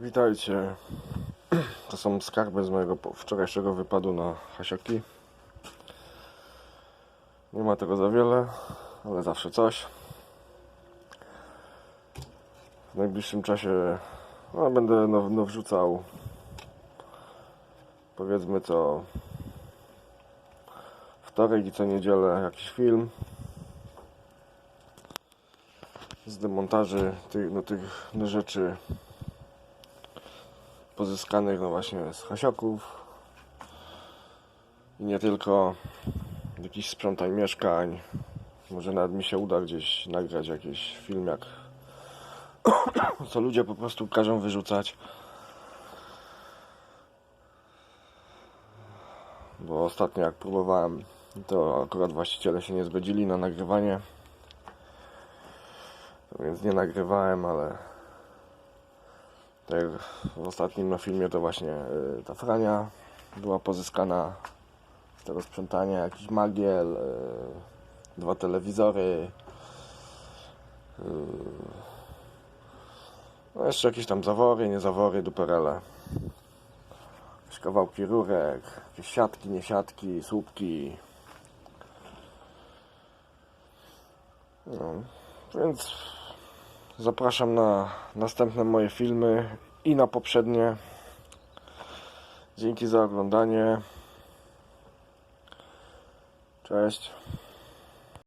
Witajcie. To są skarby z mojego wczorajszego wypadu na Hasioki. Nie ma tego za wiele, ale zawsze coś. W najbliższym czasie no, będę no, no wrzucał powiedzmy co wtorek i co niedzielę jakiś film z demontaży tych, no, tych rzeczy pozyskanych no właśnie z hasioków. I nie tylko. Jakiś sprzątaj mieszkań. Może nawet mi się uda gdzieś nagrać jakiś film jak co ludzie po prostu każą wyrzucać. Bo ostatnio jak próbowałem to akurat właściciele się nie zgodzili na nagrywanie. Więc nie nagrywałem, ale tak jak w ostatnim no, filmie to właśnie y, ta frania była pozyskana z tego sprzątania, jakiś magiel, y, dwa telewizory, y, no jeszcze jakieś tam zawory, nie zawory, duperele. Jakieś kawałki rurek, jakieś siatki, nie siatki, słupki. No, więc Zapraszam na następne moje filmy i na poprzednie. Dzięki za oglądanie. Cześć.